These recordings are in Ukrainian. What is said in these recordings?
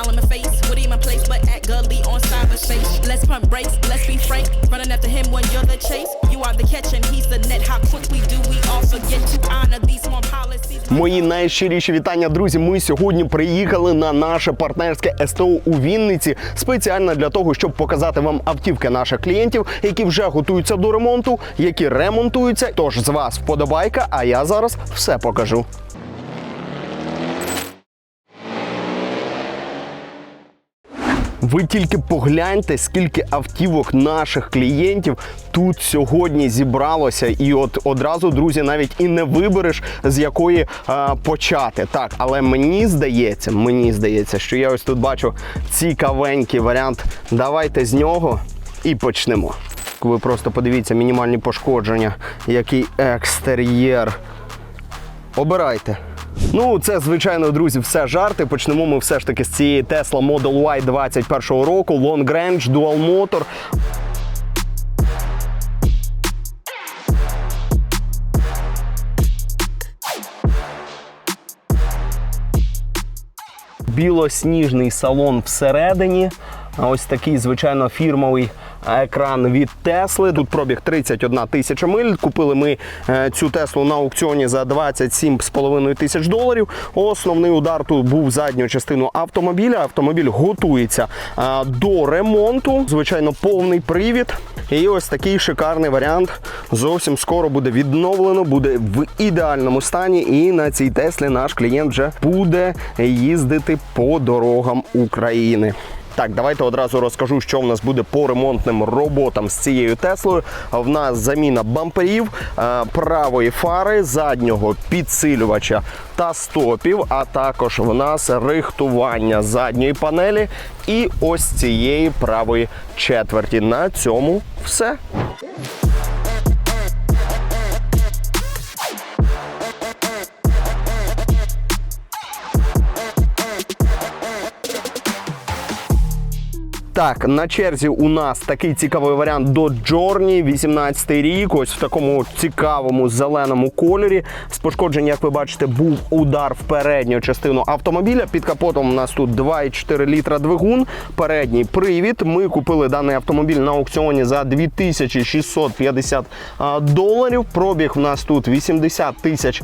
smile on my face. Would even place, but at gully on cyberspace. Let's pump brakes, let's be frank. Running after him when you're the chase. You are the catch and he's the net. How quick we do, we all forget to honor these small policies. Мої найщиріші вітання, друзі. Ми сьогодні приїхали на наше партнерське СТО у Вінниці спеціально для того, щоб показати вам автівки наших клієнтів, які вже готуються до ремонту, які ремонтуються. Тож з вас вподобайка, а я зараз все покажу. Ви тільки погляньте, скільки автівок наших клієнтів тут сьогодні зібралося, і от одразу, друзі, навіть і не вибереш з якої а, почати. Так, але мені здається, мені здається, що я ось тут бачу цікавенький варіант. Давайте з нього і почнемо. Ви просто подивіться мінімальні пошкодження, який екстер'єр. Обирайте. Ну, це, звичайно, друзі, все жарти. Почнемо ми все ж таки з цієї Tesla Model Y 21 року, Long Range, Dual Motor. Білосніжний салон всередині. А Ось такий, звичайно, фірмовий екран від Тесли. Тут пробіг 31 тисяча миль. Купили ми е, цю Теслу на аукціоні за 27,5 тисяч доларів. Основний удар тут був задню частину автомобіля. Автомобіль готується е, до ремонту. Звичайно, повний привід. І ось такий шикарний варіант зовсім скоро буде відновлено, буде в ідеальному стані. І на цій Теслі наш клієнт вже буде їздити по дорогам України. Так, давайте одразу розкажу, що в нас буде по ремонтним роботам з цією Теслою. В нас заміна бамперів, е, правої фари, заднього підсилювача та стопів, а також в нас рихтування задньої панелі і ось цієї правої четверті. На цьому все. Так, на черзі у нас такий цікавий варіант до Journey, 18 рік. Ось в такому цікавому зеленому кольорі. З пошкоджень, як ви бачите, був удар в передню частину автомобіля. Під капотом у нас тут 2,4 літра двигун. Передній привід. Ми купили даний автомобіль на аукціоні за 2650 доларів. Пробіг у нас тут 80 тисяч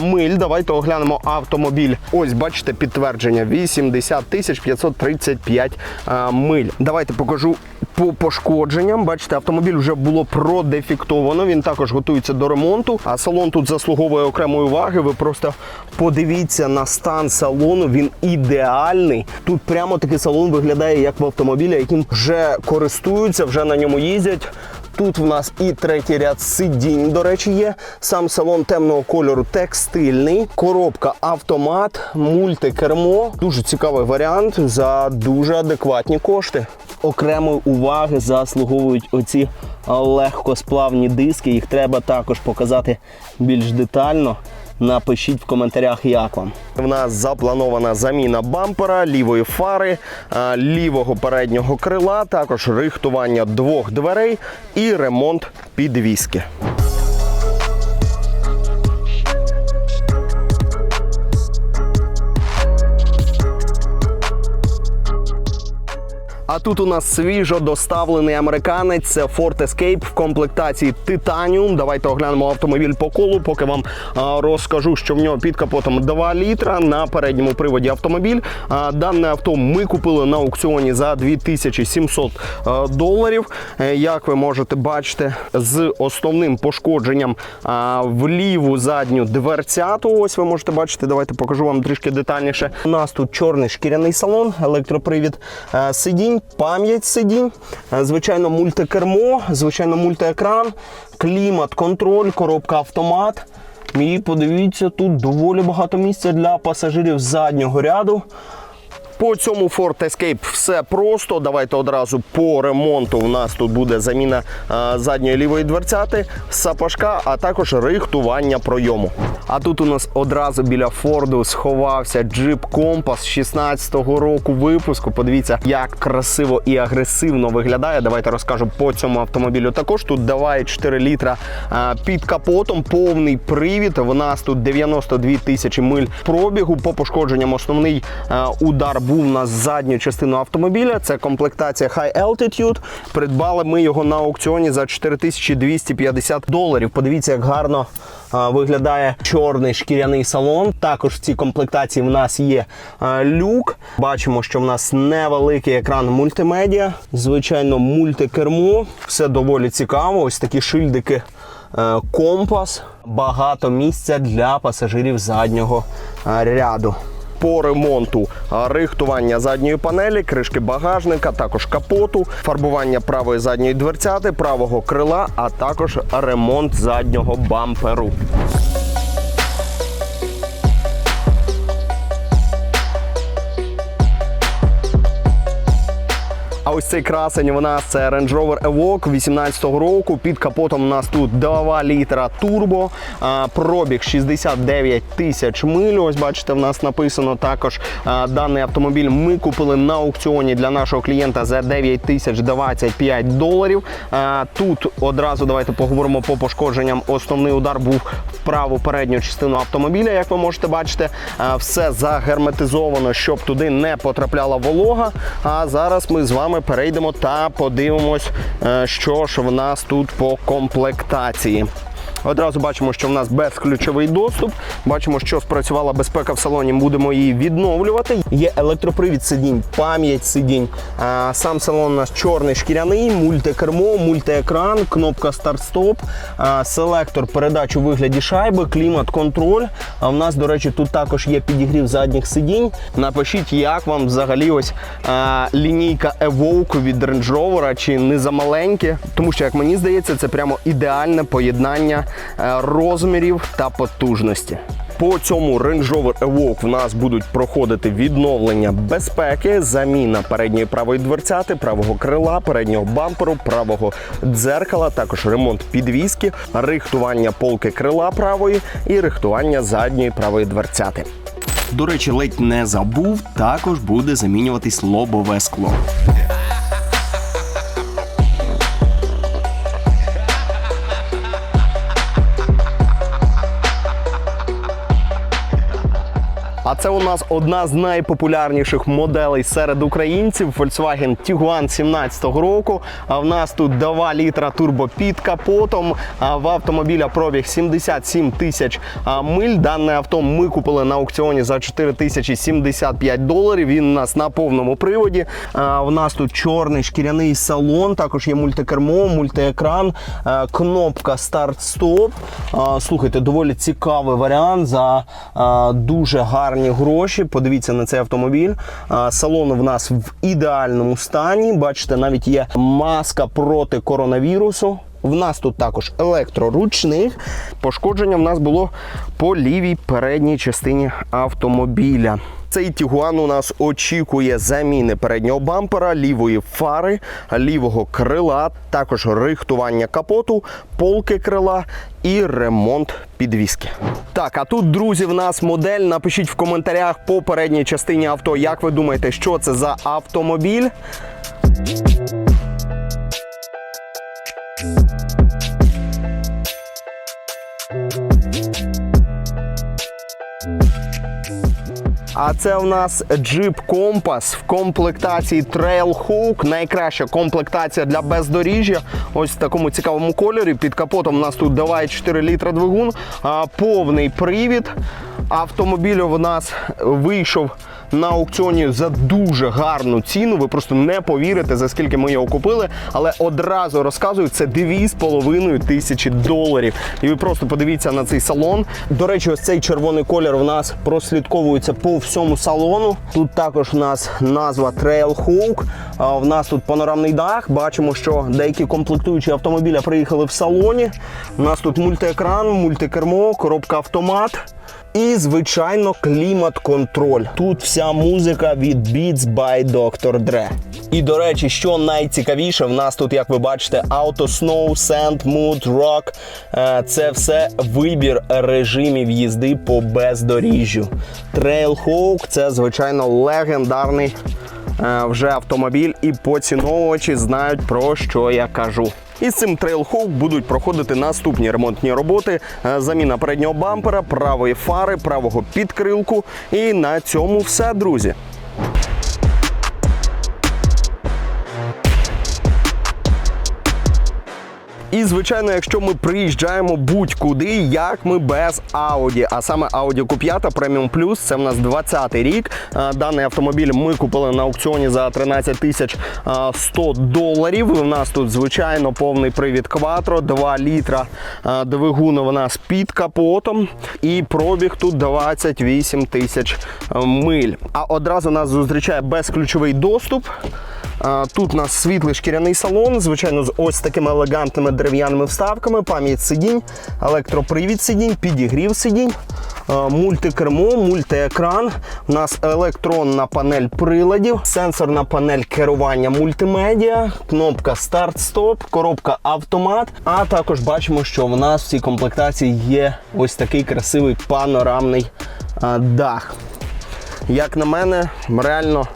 миль. Давайте оглянемо автомобіль. Ось бачите підтвердження: 80 тисяч 535 а, миль. Давайте покажу по пошкодженням. Бачите, автомобіль вже було продефектовано. Він також готується до ремонту. А салон тут заслуговує окремої уваги. Ви просто подивіться на стан салону. Він ідеальний. Тут прямо такий салон виглядає як в автомобілі, яким вже користуються, вже на ньому їздять. Тут в нас і третій ряд сидінь, до речі, є. Сам салон темного кольору текстильний, коробка автомат, мультикермо. Дуже цікавий варіант за дуже адекватні кошти. Окремої уваги заслуговують оці легкосплавні диски. Їх треба також показати більш детально. Напишіть в коментарях, як вам. В нас запланована заміна бампера, лівої фари, лівого переднього крила, також рихтування двох дверей і ремонт підвіски. А тут у нас свіжо доставлений американець. Це Ford Escape в комплектації Titanium. Давайте оглянемо автомобіль по колу, поки вам розкажу, що в нього під капотом 2 літра на передньому приводі автомобіль. Дане авто ми купили на аукціоні за 2700 а, доларів. Е, Як ви можете бачити, з основним пошкодженням в ліву задню дверцяту. Ось ви можете бачити. Давайте покажу вам трішки детальніше. У нас тут чорний шкіряний салон, електропривід е, сидінь, пам'ять сидінь, е, звичайно, мультикермо, звичайно, мультиекран, клімат, контроль, коробка автомат. І подивіться, тут доволі багато місця для пасажирів заднього ряду. По цьому Ford Escape все просто. Давайте одразу по ремонту. У нас тут буде заміна задньої лівої дверцяти, сапожка, а також рихтування пройому. А тут у нас одразу біля Форду сховався Jeep Compass 16-го року випуску. Подивіться, як красиво і агресивно виглядає. Давайте розкажу по цьому автомобілю. Також тут 2,4 літра під капотом, повний привід. В нас тут 92 тисячі миль пробігу. По пошкодженням основний удар був був у нас задню частину автомобіля. Це комплектація High Altitude. Придбали ми його на аукціоні за 4250 доларів. Подивіться, як гарно виглядає чорний шкіряний салон. Також в цій комплектації в нас є люк. Бачимо, що в нас невеликий екран мультимедіа, звичайно, мультикермо. Все доволі цікаво. Ось такі шильдики. е, Компас, багато місця для пасажирів заднього е, ряду. По ремонту рихтування задньої панелі, кришки багажника, також капоту, фарбування правої задньої дверцяти, правого крила, а також ремонт заднього бамперу. А ось цей красень у нас це Range Rover Evoque 18-го року. Під капотом у нас тут 2 літра турбо, пробіг 69 тисяч миль. Ось бачите, в нас написано також даний автомобіль. Ми купили на аукціоні для нашого клієнта за 9 тисяч 25 доларів. Тут одразу давайте поговоримо по пошкодженням. Основний удар був в праву передню частину автомобіля, як ви можете бачити. Все загерметизовано, щоб туди не потрапляла волога. А зараз ми з вами перейдемо та подивимось, е, що ж в нас тут по комплектації. Одразу бачимо, що в нас безключовий доступ. Бачимо, що спрацювала безпека в салоні. Будемо її відновлювати. Є електропривід сидінь, пам'ять сидінь. Сам салон у нас чорний шкіряний, мультикермо, мультиекран, кнопка старт-стоп, селектор передач у вигляді шайби, клімат-контроль. А в нас, до речі, тут також є підігрів задніх сидінь. Напишіть, як вам взагалі ось лінійка Evoque від Range Rover, чи не замаленьке, тому що, як мені здається, це прямо ідеальне поєднання розмірів та потужності. По цьому Range Rover Evoque в нас будуть проходити відновлення безпеки, заміна передньої правої дверцяти, правого крила, переднього бамперу, правого дзеркала, також ремонт підвіски, рихтування полки крила правої і рихтування задньої правої дверцяти. До речі, ледь не забув, також буде замінюватись лобове скло. Це у нас одна з найпопулярніших моделей серед українців Volkswagen Tiguan 17-го року. А в нас тут 2 літра турбо під капотом. А в автомобіля пробіг 77 тисяч миль. Дане авто ми купили на аукціоні за 4 тисячі 75 доларів. Він у нас на повному приводі. А, в нас тут чорний шкіряний салон, також є мультикермо, мультиекран, кнопка старт-стоп. Слухайте, доволі цікавий варіант за дуже гарні гроші. Подивіться на цей автомобіль. Салон в нас в ідеальному стані. Бачите, навіть є маска проти коронавірусу. В нас тут також електроручник. Пошкодження в нас було по лівій передній частині автомобіля. Цей Тігуан у нас очікує заміни переднього бампера, лівої фари, лівого крила, також рихтування капоту, полки крила і ремонт підвіски. Так, а тут, друзі, в нас модель. Напишіть в коментарях по передній частині авто, як ви думаєте, що це за автомобіль. А це у нас Jeep Compass в комплектації Trailhawk. Найкраща комплектація для бездоріжжя. Ось в такому цікавому кольорі. Під капотом у нас тут 2,4 літра двигун, повний привід. Автомобіль у нас вийшов на аукціоні за дуже гарну ціну. Ви просто не повірите, за скільки ми його купили. Але одразу розказую, це 2,5 тисячі доларів. І ви просто подивіться на цей салон. До речі, ось цей червоний колір у нас прослідковується по всьому салону. Тут також у нас назва Trailhawk. А В нас тут панорамний дах. Бачимо, що деякі комплектуючі автомобіля приїхали в салоні. У нас тут мультиекран, мультикермо, коробка автомат. І, звичайно, клімат-контроль. Тут вся музика від Beats by Dr. Dre. І, до речі, що найцікавіше, в нас тут, як ви бачите, Auto Snow, Sand, Mood, Rock. Е, Це все вибір режимів їзди по бездоріжжю. Trailhawk – це, звичайно, легендарний вже автомобіль, і поціновувачі знають про що я кажу. І з цим Trailhawk будуть проходити наступні ремонтні роботи: Е, заміна переднього бампера, правої фари, правого підкрилку. І на цьому все, друзі. Звичайно, якщо ми приїжджаємо будь-куди, як ми без Audi, а саме Audi Q5 Premium Plus, це в нас 20-й рік. Е, Даний автомобіль ми купили на аукціоні за 13 тисяч е, 100 доларів. У нас тут звичайно повний привід Quattro, 2 літра е, двигун у нас під капотом, і пробіг тут 28 тисяч е, миль. А одразу нас зустрічає безключовий доступ. Тут у нас світлий шкіряний салон, звичайно, з ось такими елегантними дерев'яними вставками, пам'ять сидінь, електропривід сидінь, підігрів сидінь, мультикермо, мультиекран. У нас електронна панель приладів, сенсорна панель керування мультимедіа, кнопка старт-стоп, коробка автомат. А також бачимо, що в нас в цій комплектації є ось такий красивий панорамний дах. Як на мене, реально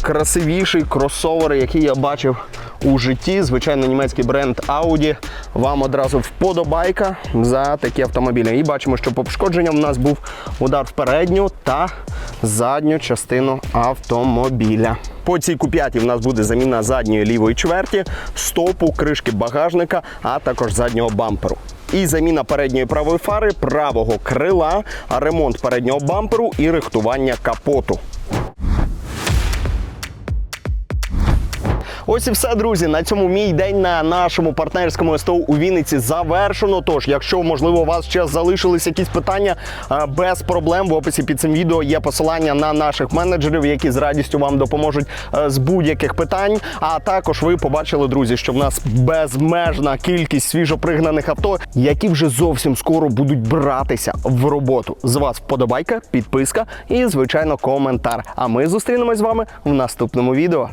найкрасивіший кросовер, який я бачив у житті. Звичайно, німецький бренд Audi. Вам одразу вподобайка за такі автомобілі. І бачимо, що по пошкодженням у нас був удар в передню та задню частину автомобіля. По цій куп'яті в нас буде заміна задньої лівої чверті, стопу, кришки багажника, а також заднього бамперу. І заміна передньої правої фари, правого крила, ремонт переднього бамперу і рихтування капоту. Ось і все, друзі. На цьому мій день на нашому партнерському СТО у Вінниці завершено. Тож, якщо можливо у вас ще залишились якісь питання без проблем, в описі під цим відео є посилання на наших менеджерів, які з радістю вам допоможуть з будь-яких питань. А також ви побачили, друзі, що в нас безмежна кількість свіжопригнаних авто, які вже зовсім скоро будуть братися в роботу. З вас вподобайка, підписка і, звичайно, коментар. А ми зустрінемось з вами в наступному відео.